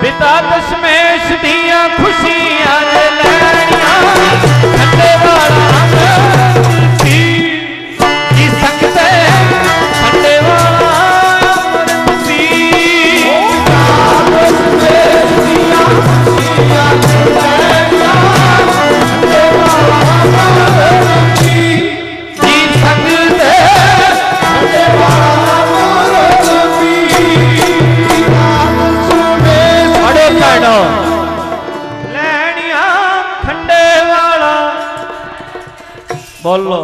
ਪਿਤਾ ਦਸ਼ਮੇਸ਼ ਦੀਆਂ ਖੁਸ਼ੀਆਂ ਲੈਣੀਆਂ। બોલો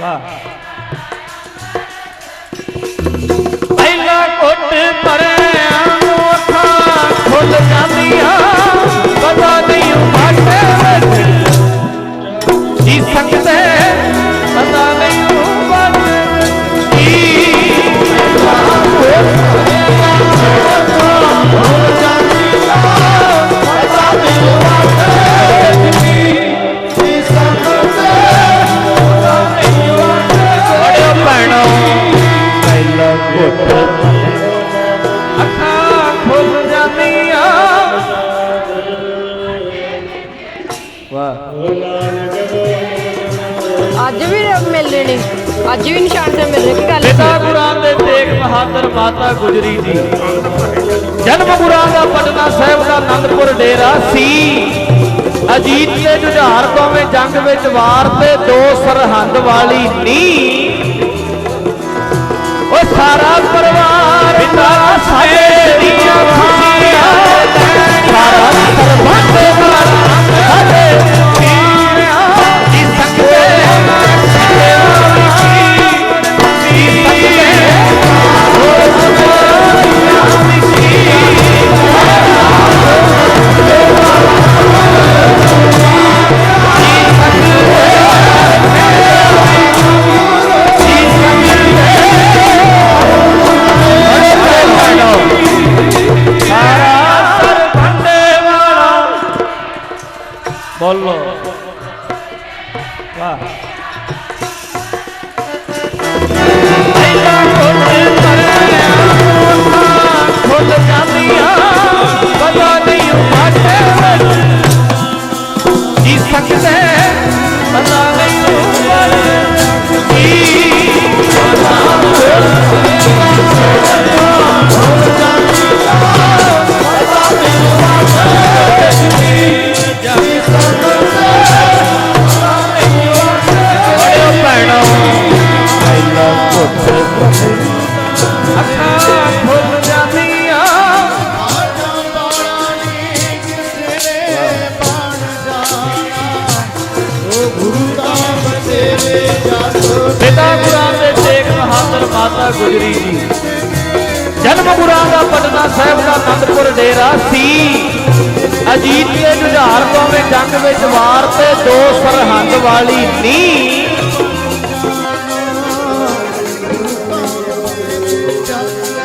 વાહ ਅੱਜ ਵੀ ਮਿਲਨੇ ਨੇ। ਅੱਜ ਵੀ ਨਿਸ਼ਾਨ ਤੇ ਮਿਲ ਰਹੇ ਕੀ ਗੱਲ ਪਿਤਾ ਗੁਰਾਂ ਦੇ ਤੇਗ ਬਹਾਦਰ ਮਾਤਾ ਗੁਜਰੀ ਜੀ। ਜਨਮ ਗੁਰਾਂ ਦਾ ਪਟਨਾ ਸਾਹਿਬ ਦਾ ਆਨੰਦਪੁਰ ਡੇਰਾ ਸੀ। ਅਜੀਤ ਤੇ ਜੁਝਾਰ ਦੋਵੇਂ ਜੰਗ ਵਿੱਚ ਵਾਰ ਤੇ ਦੋ ਸਰਹੰਦ ਵਾਲੀ ਨੀ ਉਹ ਸਾਰਾ ਪਰਿਵਾਰ Bollo. ਅੱਖਾਂ ਖੁੱਲ ਜਾਂਦੀਆਂ ਪਿਤਾ ਗੁਰਾਂ ਦੇ ਤੇਗ ਬਹਾਦਰ ਮਾਤਾ ਗੁਜਰੀ ਜੀ ਜਨਮ ਗੁਰਾਂ ਦਾ ਪਟਨਾ ਸਾਹਿਬ ਦਾ ਆਨੰਦਪੁਰ ਡੇਰਾ ਸੀ ਅਜੀਤ ਦੇ ਜੁਝਾਰ ਦੋਵੇਂ ਜੰਗ ਵਿੱਚ ਵਾਰ ਤੇ ਦੋ ਸਰਹੰਦ ਵਾਲੀ ਨੀ love.